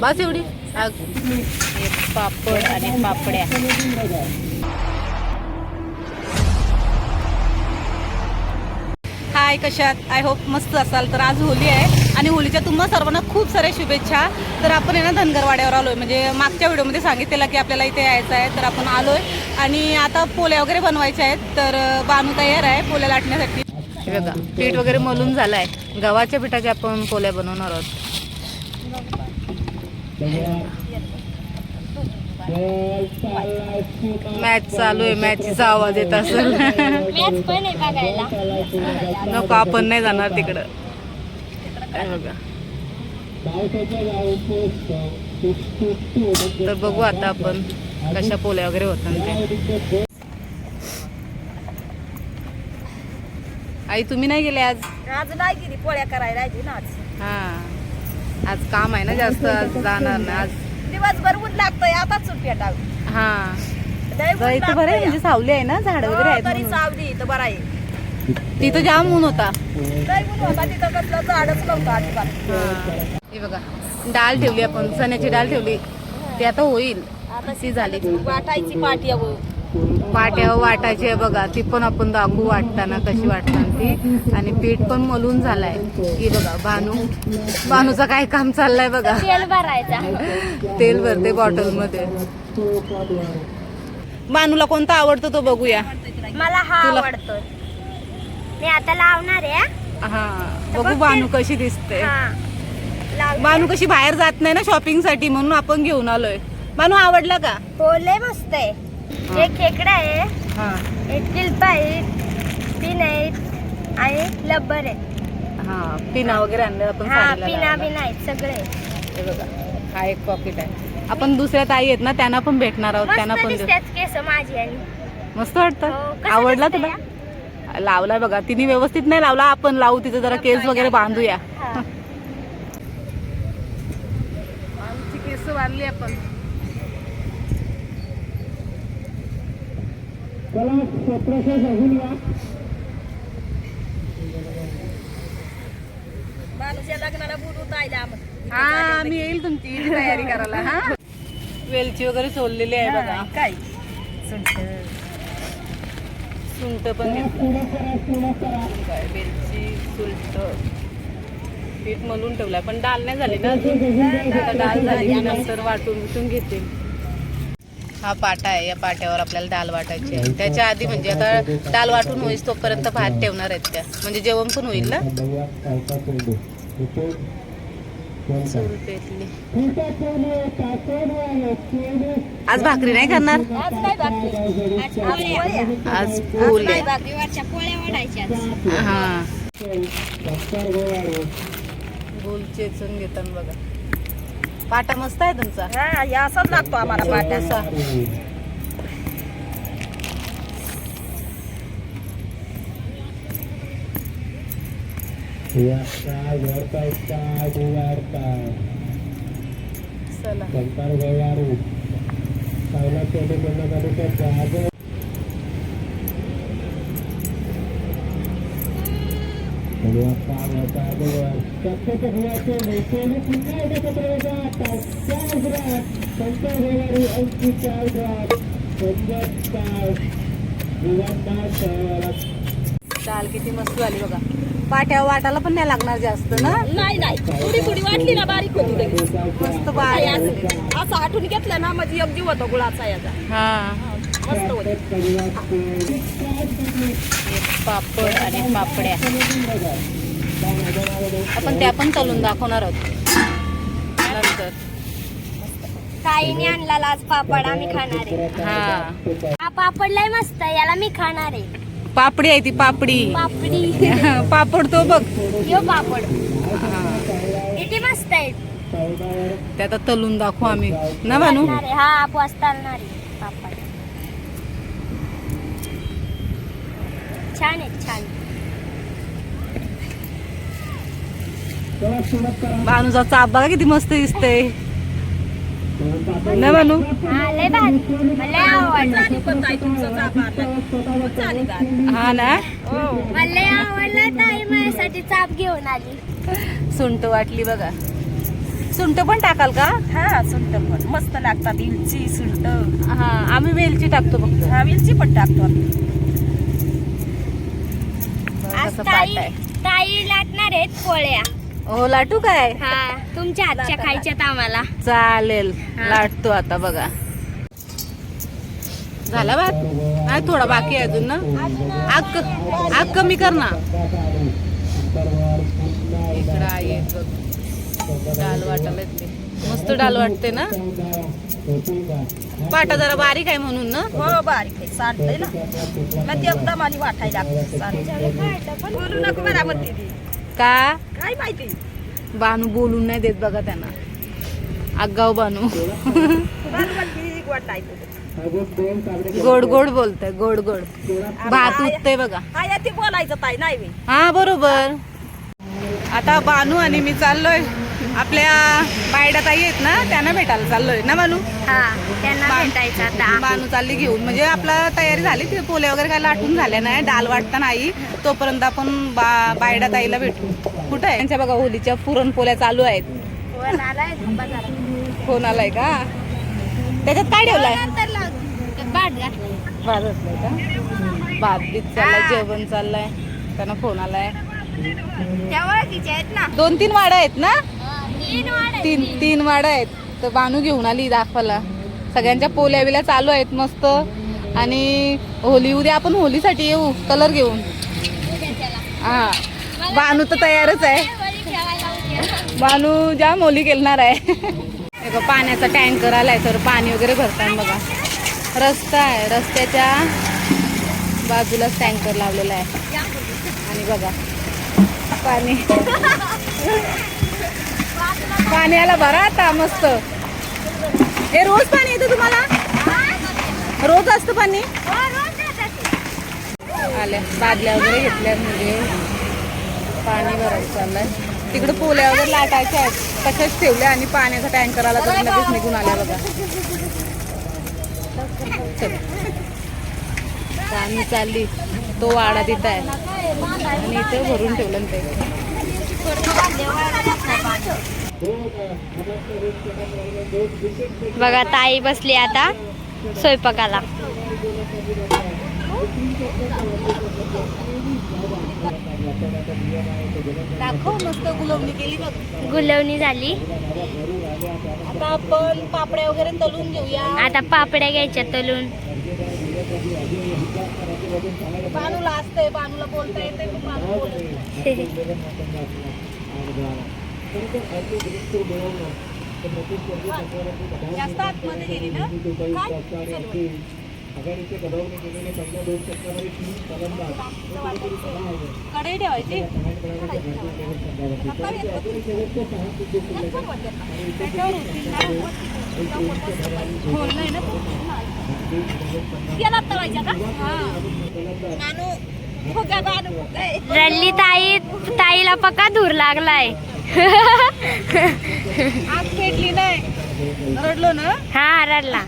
बस एवढी. पापड आणि पापड्या. हाय कशात आय होप मस्त असाल. तर आज होली आहे आणि होलीच्या तुम्हा सर्वांना खूप साऱ्या शुभेच्छा. तर आपण आहे ना धनगरवाड्यावर आलोय. म्हणजे मागच्या व्हिडिओमध्ये सांगितलेलं की आपल्याला इथे यायचं आहे तर आपण आलोय. आणि आता पोल्या वगैरे बनवायच्या आहेत तर बानू तयार आहे पोल्या लाटण्यासाठी. हे बघा पीठ वगैरे मलून झालाय. गव्हाच्या पिठाच्या आपण पोल्या बनवणार आहोत. मॅच चालू आहे मॅचचा आवाज येत असेल. आहे नको आपण नाही जाणार तिकडं. बघा. तर बघू आता आपण कशा पोल्या वगैरे होतात ते. आई तुम्ही नाही गेले आज? आज नाही गेली पोळ्या करायला राहिली ना आज. हा. आज काम आहे ना जास्त आज जाणार ना आज. दिवसभर ऊन लागतंय आता सुट्ट्या टाक. हा. तर इथं बरं आहे. म्हणजे सावली आहे ना झाड वगैरे हो, आहेत तरी म्हणून. सावली तर बरं आहे. तिथं जाम ऊन होता. लय ऊन होता तिथं कसलं झाडच नव्हतं अजिबात. हा. हे बघा डाळ ठेवली आपण चण्याची डाळ ठेवली. ती आता होईल. आता ती झाली. वाटायची पाठी अहो. पाट्या वाटायची आहे बघा. ती पण आपण दाखवू वाटताना कशी वाटतात ती. आणि पीठ पण मलून झालाय. ही बघा भानू. भानूचं काय काम चाललंय बघा. तेल भरायचा. तेल भरते बॉटलमध्ये भानूला कोणता आवडतो तो बघूया. मला हा आवडतो. मी आता लावणार आहे हा. बघू भानू कशी दिसते. भानू कशी बाहेर जात नाही ना शॉपिंगसाठी म्हणून आपण घेऊन आलोय. भानू आवडला का? हो लय मस्त आहे. एक खेकडा आहे. हा. एक किल्पा आहे पिन आहे आणि लब्बर आहे. हा पिना वगैरे आणलं आपण हा साडीला पिना लावायला. बिना आहेत सगळे. हे बघा हा एक पॉकेट आहे. आपण दुसऱ्या ताई आहेत ना त्यांना पण भेटणार आहोत त्यांना मस्त पण देऊ. दिसतात केस माझी आणि. मस्त हो, वाटतं कसं आवडला दिसतंय तुला? लावलाय बघा तिने व्यवस्थित नाही लावला आपण लावू तिचं जरा केस वगैरे बांधूया. हा. आमची केस बांधली आपण. या लग्नाला बोलवत आहे आम्हाला. हा मी येईल तुमची तयारी करायला हा? वेलची वगैरे सोललेली आहे बघा. हा, काय? सुंट पण. काय वेलची सुंट पीठ मलून ठेवलाय पण डाळ नाही झाली ना अजून? आता डाळ झाली नंतर वाटून विटून घेते. हा पाटा आहे. या पाट्यावर आपल्याला डाळ वाटायची आहे. त्याच्या आधी म्हणजे आता डाळ वाटून होईस तोपर्यंत भात ठेवणार आहेत त्या. म्हणजे जेवण पण होईल ना? आज भाकरी नाही करणार? आज वाढायच्या हा. गोल चेचून घेतात बघा. पाटा मस्त आहे तुमचा. हा या असाच लागतो आम्हाला पाट्या कसा चला. डाळ किती मस्त झाली बघा. पाट्या वाटायला पण नाही लागणार जास्त ना? नाही नाही. थोडी थोडी वाटली ना बारीक होती लगेच. मस्त बारीक. असं आठवून घेतलं ना म्हणजे एक जीव होतो गुळाचा याचा. हा. मस्त होती पापड आणि पापड्या. आपण त्या पण तळून दाखवणार आहोत. नंतर. ताईने आणला आज पापड आम्ही खाणार आहे. हा. हा पापड लय मस्त आहे याला मी खाणार आहे. पापडी आहे ती पापडी. पापडी. पापड तो बघ. यो पापड. हा. किती मस्त आहे. ते आता तलून दाखवू आम्ही. ना भानू. हा आपवास चालणार आहे. छान आहे छान. भानूचा चाप बघा किती मस्त दिसतंय. ना म्हणू हा हा ना? मला लय आवडला ताई माझ्यासाठी चाप घेऊन आली. सुंट वाटली बघा. सुंट पण टाकाल का? हा सुंट पण. मस्त लागतात इलची सुंट. हा आम्ही वेलची टाकतो फक्त. हा वेलची पण टाकतो आम्ही. कसं ताई पाट आहे. ताई लाटणार आहेत पोळ्या. हो लाटू काय? हा तुमच्या हातच्या खायच्यात आम्हाला. चालेल. लाटतो आता बघा. झाला भात? नाही थोडा बाकी आहे अजून ना? आग क- आग कमी कर ना. इकडं आई आहे बघ. डाल वाटायला येते मस्त डाल वाटते ना? वाटा जरा बारीक आहे म्हणून ना? हो बारीक आहे. सांडलंय ना? मग ते एकदम आणि वाटायला. बोलू नको मला म्हणते ती का? काय माहिती? बानू बोलून नाही देत बघा त्यांना. आगाव बानू. गोड गोड बोलतय गोड गोड. भात उठतय बघा. हा बोलायचं नाही हा बरोबर. आता बानू आणि मी चाललोय. आपल्या बायडा ताई आहेत ना त्यांना भेटायला चाललोय. ना बानू? हा त्यांना भेटायचं आता. बानू चालली घेऊन. म्हणजे आपला तयारी झाली ते. पोले वगैरे काय लाटून झाल्या नाही. डाल वाटता नाही. तोपर्यंत आपण बा बायडा ताईला भेटू. कुठं आहे? त्यांच्या बघा होलीच्या पुरणपोल्या चालू आहेत. फोन आलाय. फोन का? त्याच्यात काय ठेवलाय? नंतर लावतो. ते बाट घा. भात असलाय का? भात बीत चाललाय जेवण चाललंय. त्यांना फोन आलाय. त्या ओळखीच्या आहेत ना. दोन तीन वाडा आहेत ना. तीन तीन वाडा आहेत. तर बानू घेऊन आली दाखवायला. सगळ्यांच्या पोल्या बिल्या चालू आहेत मस्त. आणि होली उद्या आपण होलीसाठी येऊ कलर घेऊन. हा. बानू तर तयारच आहे. होळी खेळायला बानू जाम होली खेळणार आहे. पाण्याचा टँकर आलाय तर पाणी वगैरे भरताना बघा. रस्ता आहे रस्त्याच्या बाजूलाच टँकर लावलेला आहे. आणि बघा पाणी. पाणी आला भरा आता मस्त. हे रोज पाणी येतं तुम्हाला? रोज असतं पाणी? आल्या बादल्या वगैरे घेतल्या म्हणजे पाणी भरायचं चाललंय. तिकडे पोल्या वगैरे लाटायच्या आहेत. तशाच ठेवल्या आणि पाण्याचा टँकर आला तर लगेच निघून आल्या बघा. पाणी चालली. तो वाडा तिथं आहे. आणि इथे भरून ठेवलं ना ते. बघा ताई बसली आता स्वयंपाकाला. गुलवणी केली बघ. गुलवणी झाली. आता आपण पापड्या वगैरे तळून घेऊया. आता पापड्या घ्यायच्या तलून. बानूला असतंय बानूला बोलता येते जास्त आतमध्ये गेली ना ठेवायची ताई ताईला पक्का धूर लागलाय. पेटली नाही. रडलो ना? हा रडला.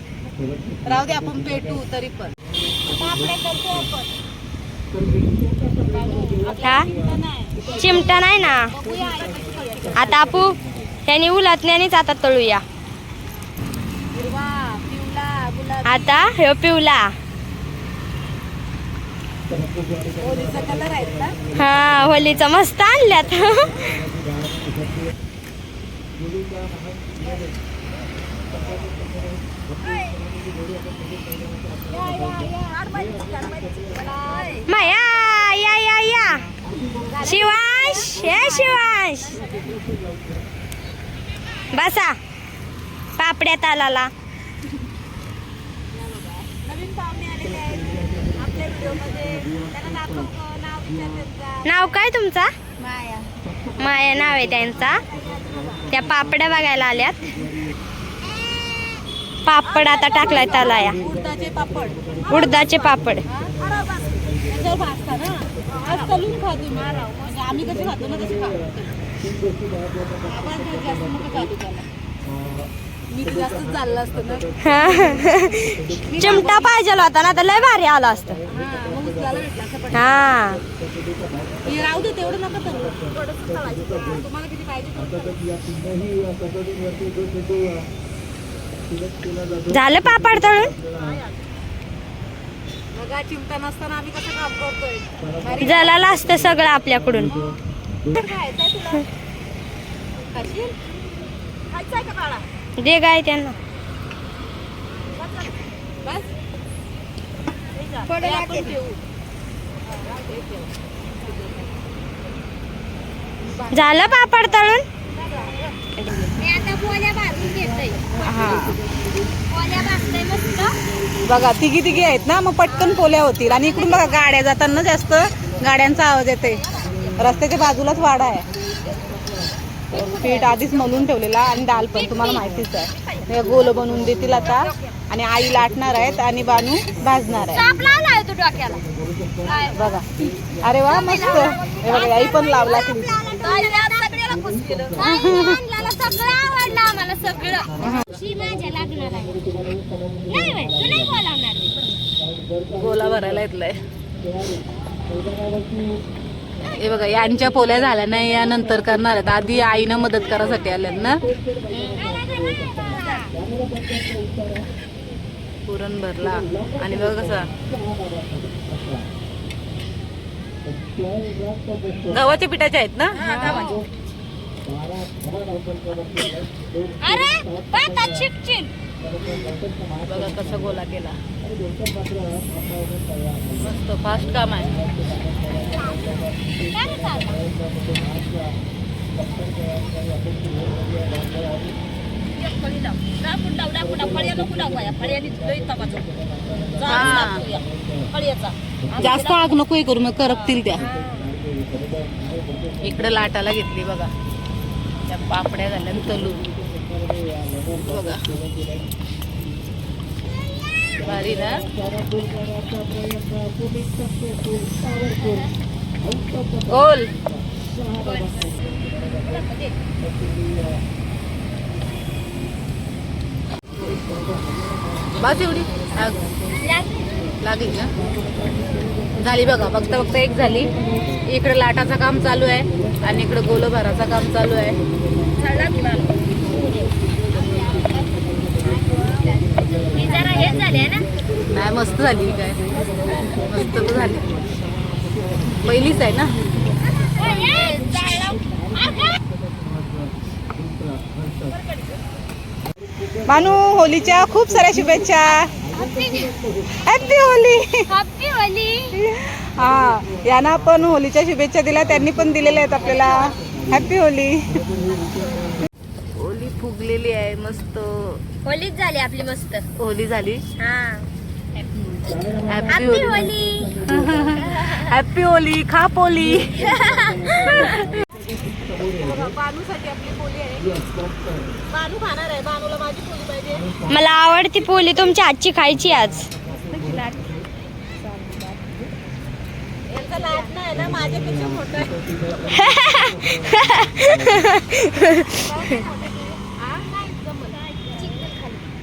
राहू दे आपण पेटू तरी पण. हा चिमटा नाही ना. आता आपू त्याने उलटण्यानेच आता तळूया. आता ह्यो पिवला हा होलीचा मस्त आणल्यात. माया या या या शिवांश हे शिवांश. बसा. पापड्यात तालाला नाव नाव काय तुमचा? माया. माया नाव आहे त्यांचा. त्या पापड्या बघायला आल्यात. पापड आता टाकलाय त्याला या. उडदाचे पापड. म्हणजे आम्ही चिमटा पाहिजे होता ना तर लय भारी आला असतं. हा हा. हे झालं पापड तळून? बघा चिमटा नसताना आम्ही कसं काम करतोय. जलाला असतं सगळं आपल्याकडून. तुला? दे गाय त्यांना. झालं पापड तळून? मी आता पोळ्या भाजून घेतोय हा. पोळ्या भाजतोय मस्त. बघा तिघी तिघी आहेत ना मग पटकन पोल्या होतील. आणि इकडून बघा गाड्या जाताना जास्त गाड्यांचा आवाज येते रस्त्याच्या बाजूलाच वाडा आहे. पीठ आधीच मलून ठेवलेला आणि डाल पण तुम्हाला माहितीच आहे. हे गोल बनवून देतील आता. आणि आई लाटणार आहेत आणि बानू भाजणार आहे बघा. अरे वा मस्त. हे बघा आई पण लावला की. सगळ्याला खुश केलं. सगळं आवडलं आम्हाला सगळं. शी माझ्या लागणार आहे. नाही बाई, तू नाही बोलावणार. गोला भरायला येतलाय. हे बघा यांच्या पोल्या झाल्या नाही या नंतर करणार आहेत. आधी आईनं मदत करायसाठी आल्या ना? पुरण भरला. आणि बघा कसा. गव्हाच्या पिठाच्या आहेत ना? बघा कसा गोला केला. मस्त फास्ट काम आहे. जास्त आग नको हे करू मग करपतील त्या. इकडे लाटाला घेतली बघा. त्या पापड्या झाल्या तलून बघा. भारी ना. गोल बस एवढी. लागली ना. झाली बघा बघता बघता एक झाली. इकडे लाटाचं काम चालू आहे आणि इकडे गोलभाराचं काम चालू आहे जरा हे झाले ना नाही मस्त झाली ही काय. मस्त तर झाली. पहिलीच आहे ना. मानू होलीच्या खूप साऱ्या शुभेच्छा. हॅपी होली हॅपी होली हा यांना पण होलीच्या शुभेच्छा दिल्या त्यांनी पण दिलेल्या आहेत आपल्याला. हॅपी होली होली फुगलेली आहे मस्त. होलीच झाली आपली मस्त. होली झाली? हा. Happy Holi. Holy. Happy Holi खा पोली. बानूसाठी आपली पोली आहे बानू खाणार आहे. बानूला माझी पोली पाहिजे. मला आवडती पोली तुमच्या हातची खायची आज. यांचा लाट नाही ना माझ्यापेक्षा मोठा आहे.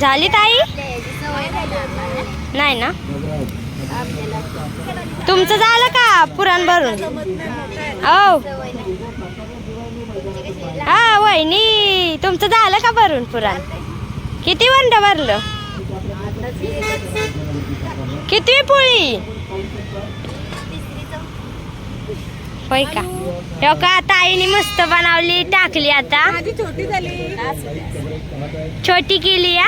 झाली ताई? नाही ना? तुमचं झालं का पुराण भरून? हो. हा वहिनी तुमचं झालं का भरून पुराण? किती वंड भरलं? किती पोळी? होय का? हो का? ताईने मस्त बनवली टाकली आता. छोटी झाली. छोटी केली या?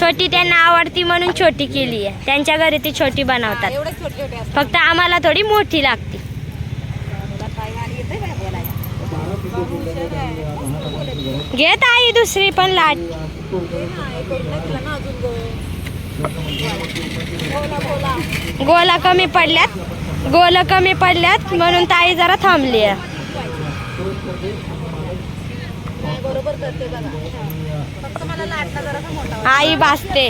छोटी त्यांना आवडती म्हणून छोटी केली आहे. त्यांच्या घरी ती छोटी बनवतात. फक्त आम्हाला थोडी मोठी लागते. घेत आई दुसरी पण लाट. गोला कमी पडल्यात. गोल कमी पडल्यात म्हणून ताई जरा थांबली आहे. आई भाजते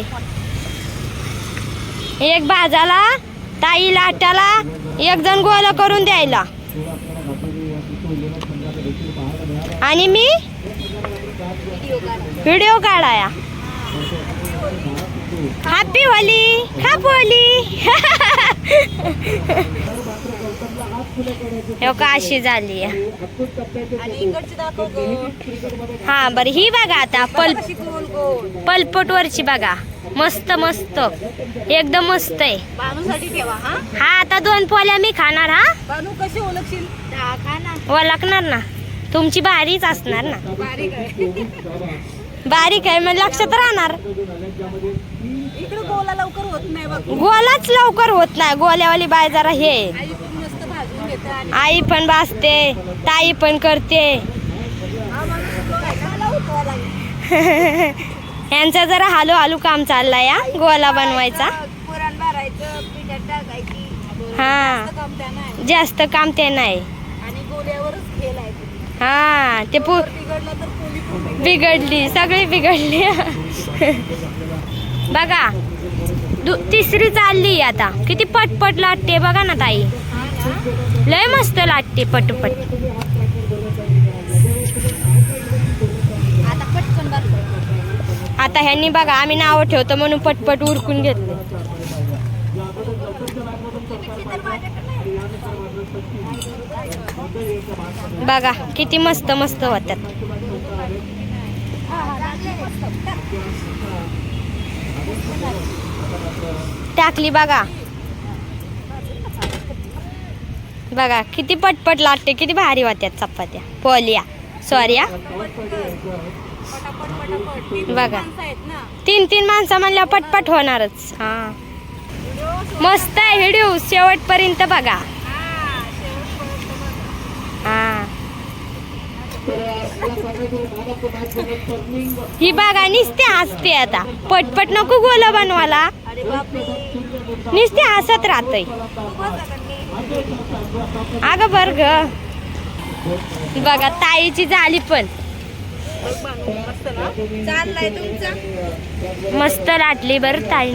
एक भाजाला ताई लाटाला एक जण गोल करून द्यायला. आणि मी? व्हिडिओ काढाया. हॅपी होली हॅप होली हो का अशी झाली. हा बरं ही बघा आता पल पलपट वरची बघा. मस्त मस्त. एकदम मस्त आहे. हा? हा आता दोन पोल्या मी खाणार हा? ओळखणार ना. तुमची बारीच असणार ना. बारीक आहे आहे मग लक्षात राहणार. इकडे गोला लवकर होत नाही बघ. गोलाच लवकर होत नाही. गोल्यावाली बाय जरा हे. आहे. आई पण मस्त भाजून घेते आणि आई पण भासते ताई पण करते. हा लागेल. यांचं जरा हालू हालू काम चाललंय या गोला बनवायचा. पुरण भरायचं पिठात टाकायची. हा. जास्त काम नाही जास्त काम ते नाही. आणि आहे. हा ते पु बिघडली सगळी बिघडली. बघा दु तिसरी चालली आता. किती पटपट लाटते बघा ना ताई. लय मस्त लाटते पटपट. आता ह्यांनी बघा आम्ही नावं ठेवतो म्हणून पटपट उरकून घेतलं. बघा किती मस्त मस्त होतात टाकली बघा. बघा किती पटपट लाटते किती भारी होत्यात चपात्या. पोलिया. सॉरी बघा. तीन तीन माणसं म्हणल्या पटपट होणारच. हा. मस्त आहे व्हिडिओ. शेवटपर्यंत बघा. ही बघा निसते हसते आता. पटपट नको गोल बनवाला निसते हसत राहतय. अगं बर ग. बघा ताईची झाली पण. मस्त लाटली बर ताई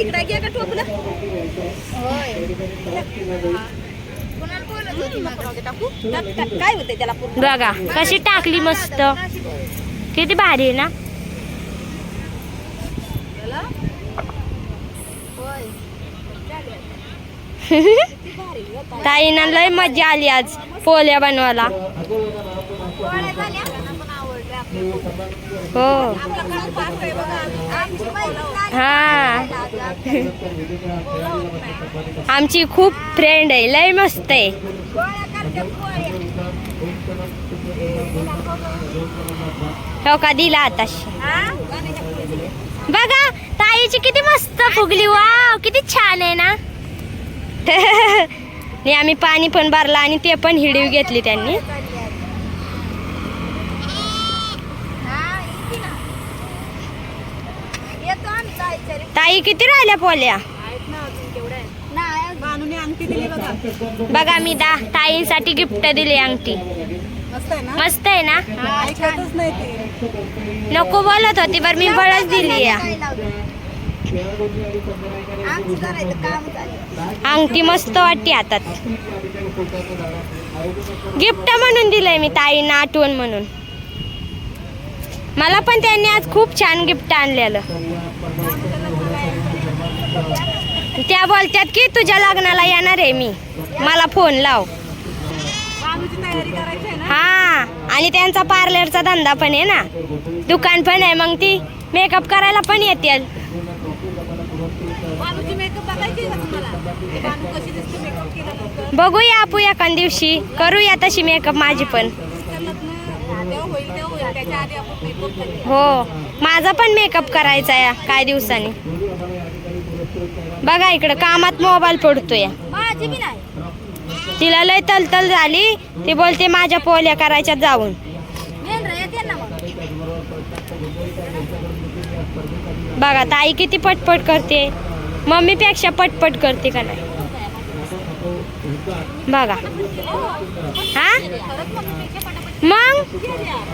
इकडे काय होते त्याला बघा कशी टाकली मस्त. किती भारी आहे ना? ताईना लय मजा आली आज पोल्या बनवायला. हो. आमची हा. आमची खूप फ्रेंड आहे लय मस्त आहे. हो का? दिला आताशी बघा ताईची किती मस्त फुगली. वाव किती छान आहे ना? आम्ही पाणी पण भरला आणि ते पण हिडीव घेतली त्यांनी हा, इथे ना. येतो आम्ही जायचं रे. ताई किती राहिल्या पोल्या? बघा मी दा ताईंसाठी गिफ्ट दिली अंगठी. मस्त आहे ना? नको बोलत होती बरं मी बळच दिली या अंगठी मस्त वाटते हातात. गिफ्ट म्हणून दिलंय मी ताईंना आठवण म्हणून. मला पण त्यांनी आज खूप छान गिफ्ट आणलेलं. त्या बोलतात की तुझ्या लग्नाला येणार आहे मी. मला फोन लाव. हा आणि त्यांचा पार्लरचा धंदा पण आहे ना. दुकान पण आहे मग ती मेकअप करायला पण येतील. बघूया आपू एखाद दिवशी. करूया तशी मेकअप माझी पण. हो माझा पण मेकअप करायचा आहे काही दिवसांनी. बघा इकडं कामात मोबाईल पडतोय. तिला लय तलतल झाली ती बोलते माझ्या पोल्या करायच्या जाऊन. बघा ताई किती पटपट करते. मम्मीपेक्षा पटपट करते का नाही? बघा. हा? मग?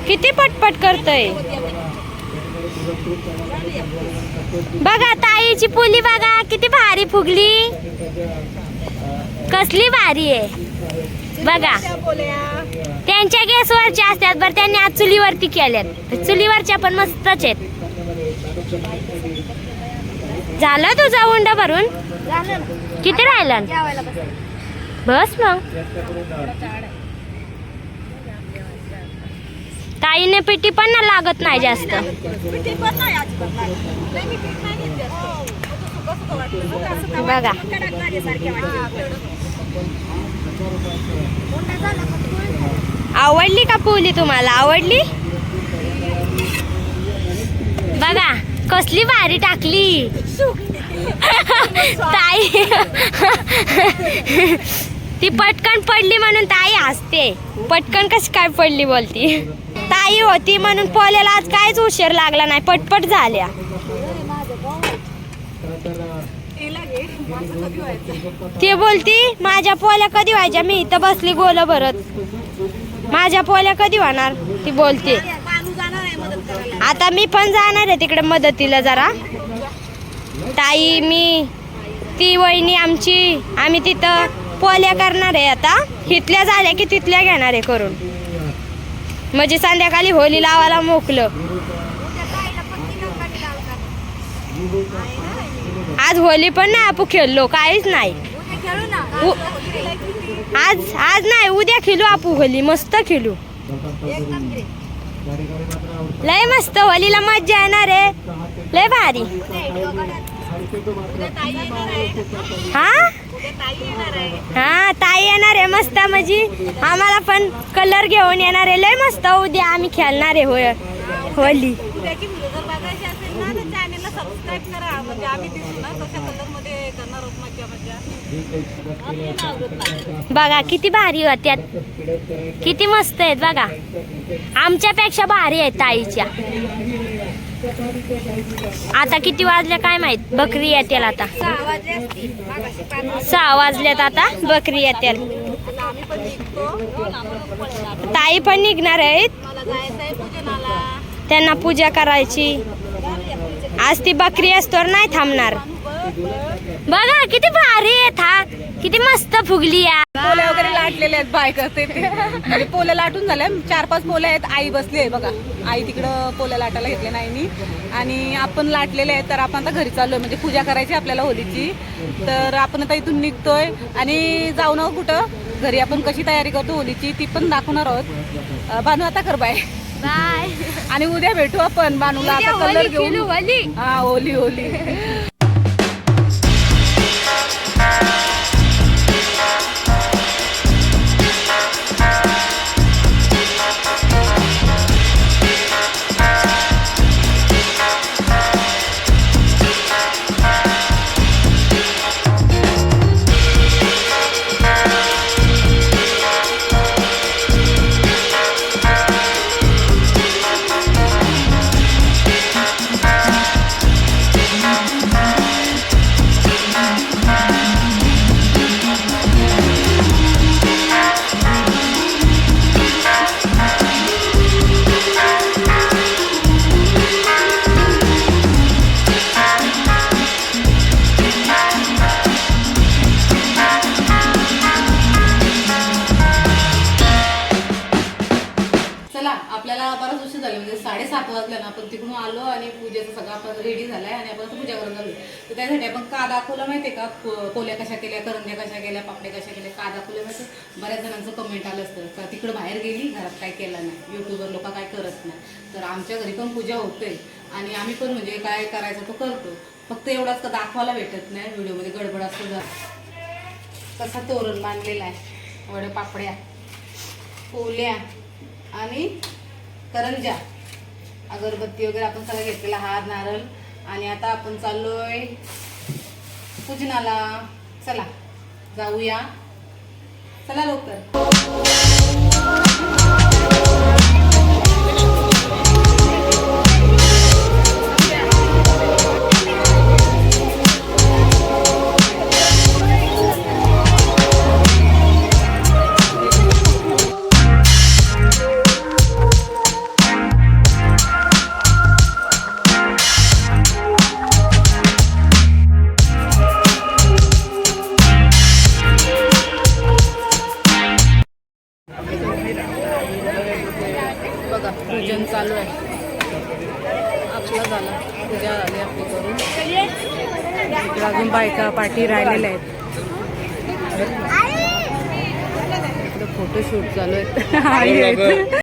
किती पटपट करतय? बघा ताईची पुली बघा किती भारी फुगली. कसली भारी आहे. बघा. त्यांच्या गॅसवरच्या असतात बरं त्यांनी आज चुलीवरती केल्यात. चुलीवरच्या पण मस्तच आहेत. झालं तुझा उंडा भरून? किती राहिला? बस मग. ताईने पिटी पण ना लागत नाही जास्त. बघा. आवडली का पोली तुम्हाला? आवडली? बघा कसली भारी टाकली. ताई. ती पटकन पडली म्हणून ताई हसते. पटकन कशी काय पडली बोलती? ताई होती म्हणून पोल्याला आज काहीच उशीर लागला नाही पटपट झाल्या. ती बोलती माझ्या पोल्या कधी व्हायच्या? मी इथं बसली गोल भरत. माझ्या पोल्या कधी होणार? ती बोलते. आता मी पण जाणार आहे तिकडे मदतीला जरा. ताई मी ती वहिनी आमची आम्ही तिथं पोल्या करणार आहे आता. इथल्या झाल्या की तिथल्या घेणार आहे करून. म्हणजे संध्याकाळी होली लावायला मोकलं. आज होली पण नाही आपण खेळलो काहीच नाही. उ- आज आज नाही उद्या खेळू आपू होली मस्त खेळू. लय मस्त होलीला मज्जा येणार आहे. लय भारी. हा? हा ताई येणार आहे मस्त म्हणजे आम्हाला पण कलर घेऊन येणार आहे. लय मस्त उद्या आम्ही खेळणार आहे होय होली. म्हणजे. बघा किती भारी होत्यात किती मस्त आहेत बघा. आमच्यापेक्षा भारी आहेत ताईच्या. आता किती वाजले काय माहीत? बकरी येतील आता. सहा वाजल्यात आता बकरी येतील. ताई पण निघणार आहेत. त्यांना पूजा करायची. आज ती बकरी असतोर नाही थांबणार. बघा किती भारी आहेत हा. किती मस्त फुगली या लाटलेले आहेत बायका ते ते. म्हणजे पोल्या लाटून झाल्या चार पाच पोल्या आहेत. आई बसली आहे बघा. आई तिकडं पोल्या लाटायला घेतले नाही मी. आणि आपण लाटलेले आहेत. तर आपण आता घरी चाललोय. म्हणजे पूजा करायची आपल्याला होलीची. तर आपण आता इथून निघतोय. आणि जाऊ ना कुठं? घरी आपण कशी तयारी करतो होलीची ती पण दाखवणार आहोत. अं, बानू आता कर बाय. बाय. आणि उद्या भेटू आपण. बानूला आता कलर घेऊन. हा होली होली. आपल्याला बराच उशीर झाला म्हणजे साडेसात वाजल्या ना आपण तिकडून आलो आणि पूजेचं सगळं आपण रेडी झालाय आणि आपण पूजा करायला झालो तर त्यासाठी आपण का दाखवलं माहितीये का? कोल्या पोल्या कशा केल्या करंज्या कशा केल्या पापड्या कशा केल्या का दाखवलं माहिती बऱ्याच जणांचं कमेंट आलं असतं. का तिकडं बाहेर गेली घरात काय केलं नाही. युट्यूबवर लोक काय करत नाही. तर आमच्या घरी पण पूजा होते आणि आम्ही पण म्हणजे काय करायचं तो करतो. फक्त एवढाच का दाखवायला भेटत नाही. व्हिडिओमध्ये गडबड असतो जर कसा तोरण बांधलेला आहे. वडे पापड्या पोल्या आणि करंजा अगरबत्ती वगैरे आपण सगळं घेतलेला हार नारळ. आणि आता आपण चाललोय पूजनाला. चला जाऊया. चला लवकर.